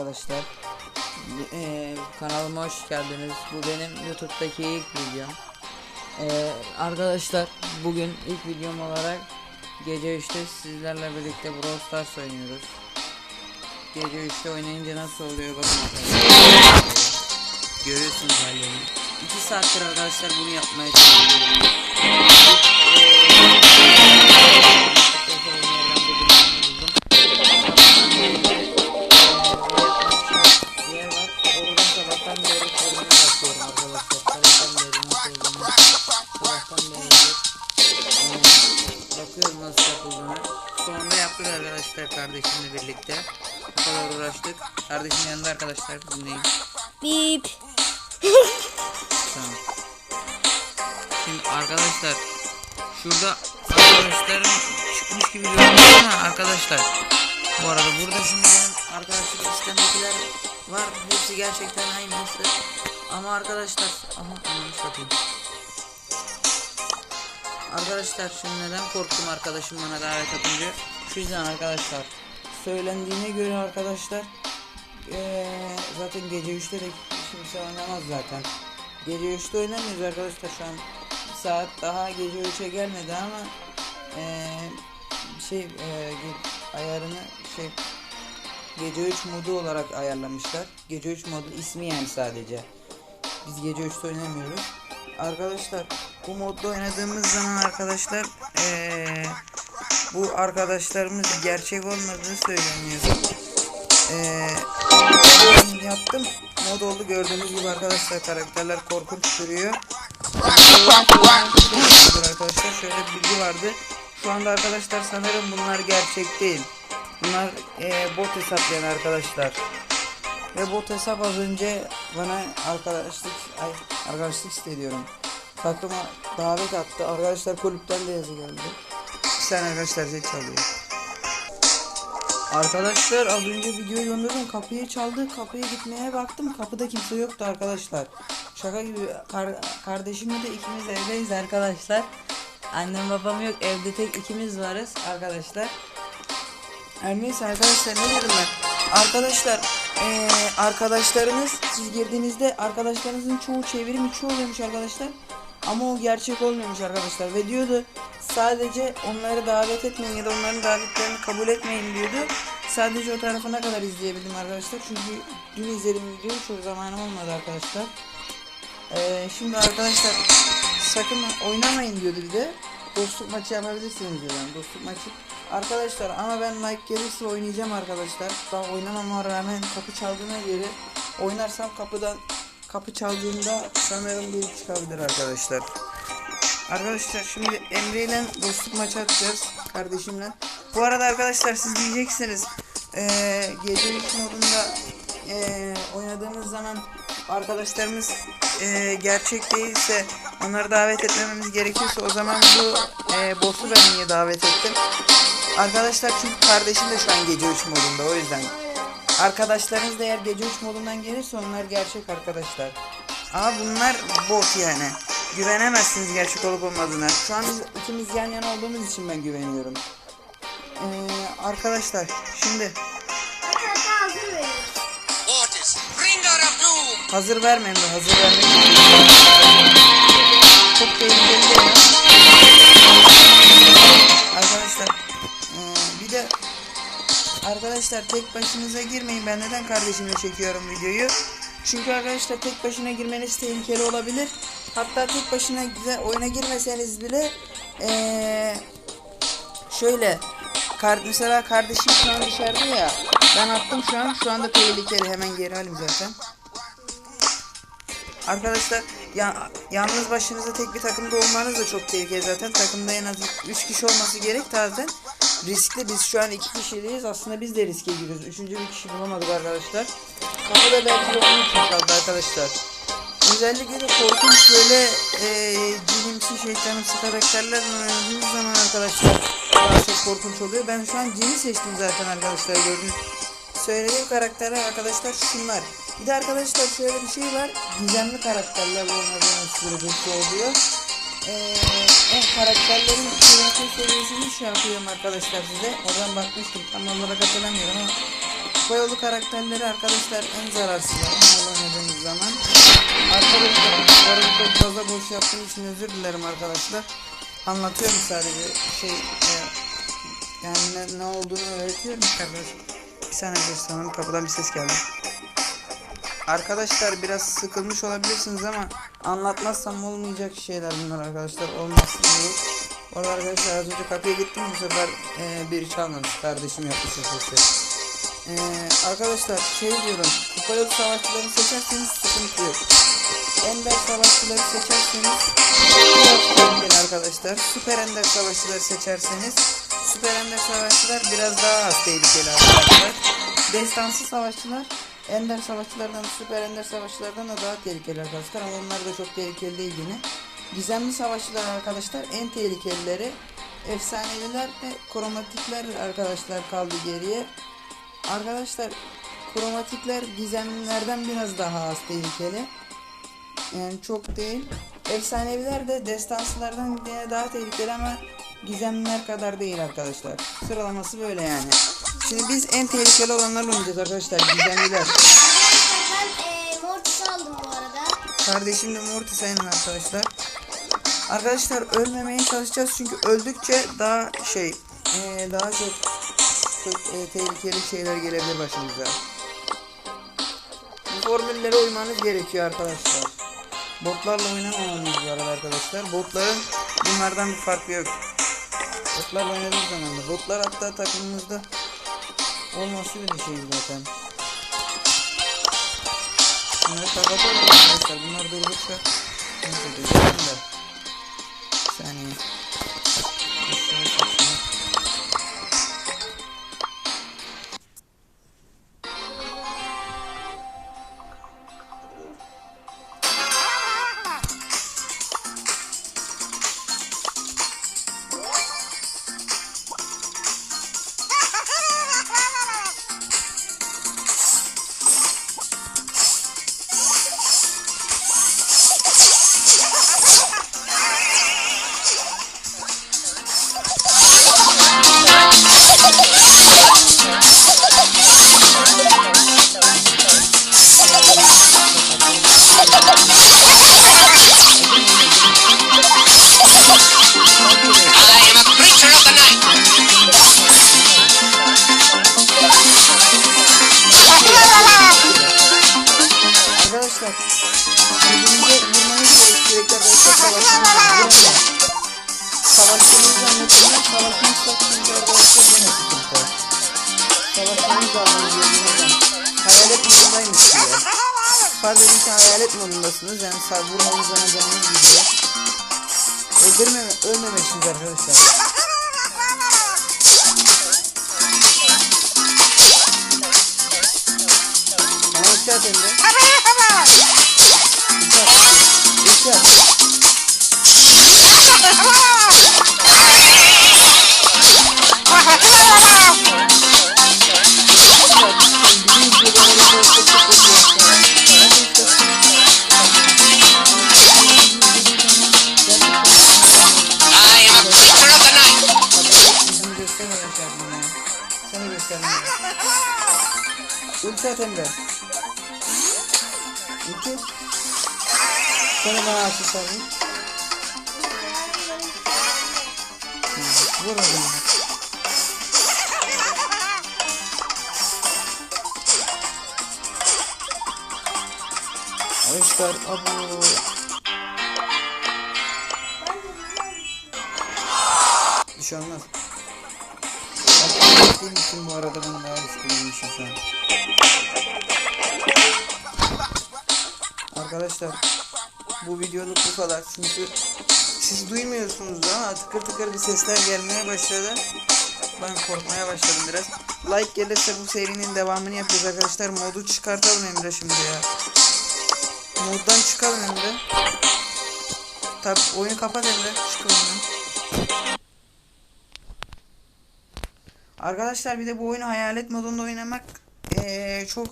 arkadaşlar. Ee, kanalıma hoş geldiniz. Bu benim YouTube'daki ilk videom. Ee, arkadaşlar bugün ilk videom olarak gece 3'te sizlerle birlikte Brawl Stars oynuyoruz. Gece 3'te oynayınca nasıl oluyor bakın. Görüyorsunuz hallerini. 2 saattir arkadaşlar bunu yapmaya çalışıyorum. Kardeşim yanında arkadaşlar dinleyin. Bip. Tamam. Şimdi arkadaşlar şurada arkadaşlarım çıkmış gibi görünüyor ama arkadaşlar bu arada burada şimdi benim arkadaşlık listemdekiler var. Hepsi gerçekten aynısı. Ama arkadaşlar ama ananı satayım. Arkadaşlar şimdi neden korktum arkadaşım bana davet atınca? Şu yüzden arkadaşlar. Söylendiğine göre arkadaşlar eee, zaten gece 3'te de kimse oynamaz zaten. Gece 3'te oynamıyoruz arkadaşlar şu an. Saat daha gece 3'e gelmedi ama eee, şey ge- ayarını şey gece 3 modu olarak ayarlamışlar. Gece 3 modu ismi yani sadece. Biz gece 3'te oynamıyoruz. Arkadaşlar bu modda oynadığımız zaman arkadaşlar eee, bu arkadaşlarımız gerçek olmadığı söyleniyor. Ben yaptım. Mod oldu gördüğünüz gibi arkadaşlar karakterler korkunç duruyor. arkadaşlar şöyle bir bilgi vardı. Şu anda arkadaşlar sanırım bunlar gerçek değil. Bunlar eee, bot hesaplayan arkadaşlar. Ve bot hesap az önce bana arkadaşlık ay, arkadaşlık hissediyorum. Takıma davet attı. Arkadaşlar kulüpten de yazı geldi. Saniye arkadaşlar zil çalıyor. Arkadaşlar az önce videoyu gönderdim kapıyı çaldı kapıya gitmeye baktım kapıda kimse yoktu arkadaşlar. Şaka gibi kar- kardeşimle de ikimiz evdeyiz arkadaşlar. Annem babam yok evde tek ikimiz varız arkadaşlar. Her neyse arkadaşlar ne dedim ben? Arkadaşlar eee arkadaşlarınız siz girdiğinizde arkadaşlarınızın çoğu çevrim içi oluyormuş arkadaşlar. Ama o gerçek olmuyormuş arkadaşlar. Ve diyordu sadece onları davet etmeyin ya da onların davetlerini kabul etmeyin diyordu. Sadece o tarafına kadar izleyebildim arkadaşlar çünkü dün izlediğim videoyu çok zamanım olmadı arkadaşlar. Ee, şimdi arkadaşlar sakın oynamayın diyordu bir de. Dostluk maçı yapabilirsiniz diyor yani dostluk maçı. Arkadaşlar ama ben like gelirse oynayacağım arkadaşlar. Daha oynamama rağmen kapı çaldığına göre oynarsam kapıdan kapı çaldığında sanırım biri çıkabilir arkadaşlar. Arkadaşlar şimdi Emre ile dostluk maçı atacağız kardeşimle. Bu arada arkadaşlar siz diyeceksiniz eee gece 3 modunda eee, oynadığımız zaman arkadaşlarımız eee, gerçek değilse onları davet etmememiz gerekiyorsa o zaman bu eee boss'u ben niye davet ettim? Arkadaşlar çünkü kardeşim de şu an gece 3 modunda o yüzden. Arkadaşlarınız da eğer gece 3 modundan gelirse onlar gerçek arkadaşlar. Ama bunlar bot yani. Güvenemezsiniz gerçek olup olmadığına. Şu an biz ikimiz yan yana olduğumuz için ben güveniyorum. Ee, arkadaşlar şimdi hazır vermeyin de hazır vermeyin. Çok tehlikeli değil? Arkadaşlar ee, bir de Arkadaşlar tek başınıza girmeyin. Ben neden kardeşimle çekiyorum videoyu? Çünkü arkadaşlar tek başına girmeniz tehlikeli olabilir. Hatta tek başına güzel oyuna girmeseniz bile ee, şöyle mesela kardeşim şu an dışarıda ya. Ben attım şu an. Şu anda tehlikeli. Hemen geri alayım zaten. Arkadaşlar ya, yalnız başınıza tek bir takımda olmanız da çok tehlikeli zaten. Takımda en az 3 kişi olması gerek zaten. Riskli biz şu an 2 kişiyiz. Aslında biz de riske giriyoruz. Üçüncü bir kişi bulamadık arkadaşlar. Kapıda belki de onun için kaldı arkadaşlar. Özellikle de korkunç böyle e, cinimsi şeytanımsı karakterlerle oynadığınız zaman arkadaşlar daha çok korkunç oluyor. Ben şu an cini seçtim zaten arkadaşlar gördüğünüz. Söylediğim karakterler arkadaşlar şunlar. Bir de arkadaşlar şöyle bir şey var. Gizemli karakterlerle oynadığınız sürece oluyor. Ee, en karakterlerin kıymetli seviyesini şey yapıyorum arkadaşlar size. Oradan bakmıştım tam olarak hatırlamıyorum ama Yolu karakterleri arkadaşlar en zararsızlar. Bunlarla oynadığımız zaman. Arkadaşlar arada fazla boş yaptığım için özür dilerim arkadaşlar. Anlatıyorum sadece şey e, yani ne, ne olduğunu öğretiyorum kardeşim. Bir saniye göstereyim kapıdan bir ses geldi. Arkadaşlar biraz sıkılmış olabilirsiniz ama anlatmazsam olmayacak şeyler bunlar arkadaşlar. Olmazsın diye. Orada arkadaşlar az önce kapıya gittim bu sefer e, biri çalmamış. Kardeşim yapmış sesi. E, arkadaşlar şey diyorum. Kupalı savaşçıları seçerseniz sıkıntı yok. Ender savaşçıları seçerseniz biraz arkadaşlar. Süper ender savaşçıları seçerseniz süper ender savaşçılar biraz daha az tehlikeli arkadaşlar. Destansı savaşçılar ender savaşçılardan süper ender savaşçılardan da daha tehlikeli arkadaşlar ama onlar da çok tehlikeli değil yine. Gizemli savaşçılar arkadaşlar en tehlikelileri. Efsaneviler ve kromatikler arkadaşlar kaldı geriye. Arkadaşlar kromatikler gizemlilerden biraz daha az tehlikeli. Yani çok değil. Efsaneviler de destansılardan daha tehlikeli ama gizemliler kadar değil arkadaşlar. Sıralaması böyle yani. Şimdi biz en tehlikeli olanlarla oynayacağız arkadaşlar. Gizemliler. Ben e, aldım bu arada. Kardeşim de Mortis aynen arkadaşlar. Arkadaşlar ölmemeye çalışacağız çünkü öldükçe daha şey daha çok çok eee, tehlikeli şeyler gelebilir başımıza. Bu formüllere uymanız gerekiyor arkadaşlar. Botlarla oynamamamız var arkadaşlar. Botların bunlardan bir farkı yok. Botlarla oynadığımız zaman da. Botlar hatta takımımızda olması bile şey zaten. Bunları kapatalım arkadaşlar. Bunlar durdukça Neyse. Bir saniye. Arkadaşlar birbirinize vurmanız gerek sürekli arkadaşlar savaşmanız vurmayın. Savaştığınızı anlatırlar. Savaşmazsak çünkü arkadaşlar yine sıkıntı. Savaşmanız lazım birbirinizden. Hayalet modundaymış edin ki hayalet modundasınız. Yani sağ vurmanızdan canınız gidiyor. Öldürmeme, ölmemeksiniz arkadaşlar. Ama iki at Göstermeden şey yapma ya. Sana göstermem. Ulti at Emre. Sonra bana açı sarın. Vur o zaman. Arkadaşlar abo. Bir şey olmaz. Gittiğim için bu arada ben daha riskliymişim şu an. Arkadaşlar bu videoluk bu kadar çünkü siz duymuyorsunuz ama tıkır tıkır bir sesler gelmeye başladı. Ben korkmaya başladım biraz. Like gelirse bu serinin devamını yapacağız arkadaşlar. Modu çıkartalım Emre şimdi ya. Moddan çıkalım Emre. Tabi oyunu kapat Emre. Çık oyundan. Arkadaşlar bir de bu oyunu hayalet modunda oynamak eee, çok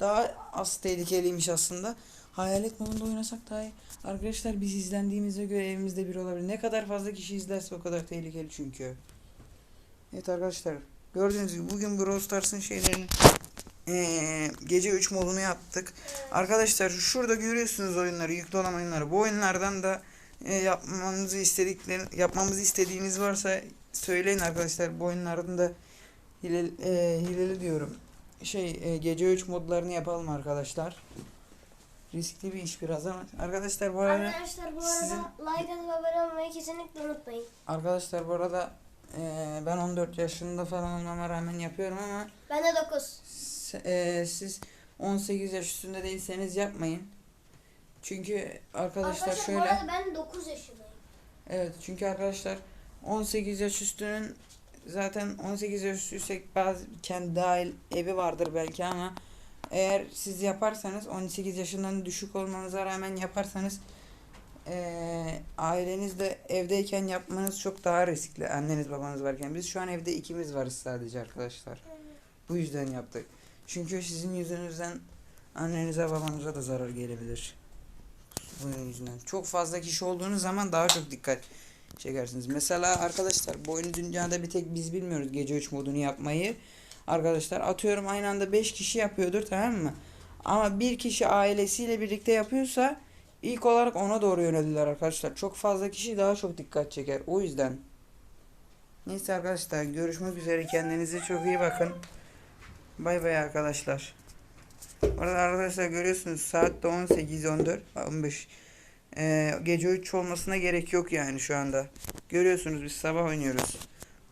daha az tehlikeliymiş aslında. Hayalet modunda oynasak daha iyi. Arkadaşlar biz izlendiğimize göre evimizde bir olabilir. Ne kadar fazla kişi izlerse o kadar tehlikeli çünkü. Evet arkadaşlar gördüğünüz gibi bugün Brawl Stars'ın şeylerini Ee, gece 3 modunu yaptık. Arkadaşlar şurada görüyorsunuz oyunları, yüklü olan oyunları. Bu oyunlardan da e, yapmanızı istediklerin, yapmamızı istediğiniz varsa söyleyin arkadaşlar. Bu oyunlardan da hileli, e, hileli diyorum. Şey e, gece 3 modlarını yapalım arkadaşlar. Riskli bir iş biraz ama arkadaşlar bu arada Arkadaşlar bu arada sizin- like atıp abone olmayı kesinlikle unutmayın. arkadaşlar bu arada e, ben 14 yaşında falan olmama rağmen yapıyorum ama Ben de 9. Se- eee, siz 18 yaş üstünde değilseniz yapmayın. Çünkü arkadaşlar, Arkadaşlar bu şöyle arada ben 9 yaşındayım. evet çünkü arkadaşlar 18 yaş üstünün zaten 18 yaş üstüysek bazı kendi dahil evi vardır belki ama eğer siz yaparsanız 18 yaşından düşük olmanıza rağmen yaparsanız eee aileniz de evdeyken yapmanız çok daha riskli. Anneniz babanız varken. Biz şu an evde ikimiz varız sadece arkadaşlar. Bu yüzden yaptık. Çünkü sizin yüzünüzden annenize babanıza da zarar gelebilir. Bunun yüzünden. Çok fazla kişi olduğunuz zaman daha çok dikkat çekersiniz. Mesela arkadaşlar bu oyunu dünyada bir tek biz bilmiyoruz gece 3 modunu yapmayı. Arkadaşlar atıyorum aynı anda 5 kişi yapıyordur tamam mı? Ama bir kişi ailesiyle birlikte yapıyorsa ilk olarak ona doğru yönelirler arkadaşlar. Çok fazla kişi daha çok dikkat çeker. O yüzden. Neyse arkadaşlar görüşmek üzere. Kendinize çok iyi bakın. Bay bay arkadaşlar. Orada arkadaşlar görüyorsunuz saat de 18 14 15. Ee, gece 3 olmasına gerek yok yani şu anda. Görüyorsunuz biz sabah oynuyoruz.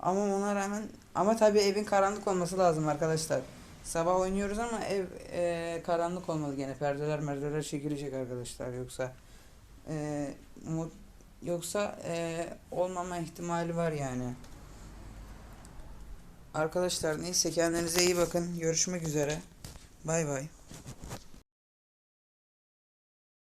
Ama ona rağmen ama tabii evin karanlık olması lazım arkadaşlar. Sabah oynuyoruz ama ev e, karanlık olmalı gene. Perdeler merdeler çekilecek arkadaşlar yoksa e, mu- yoksa e, olmama ihtimali var yani. Arkadaşlar neyse kendinize iyi bakın. Görüşmek üzere. Bay bay.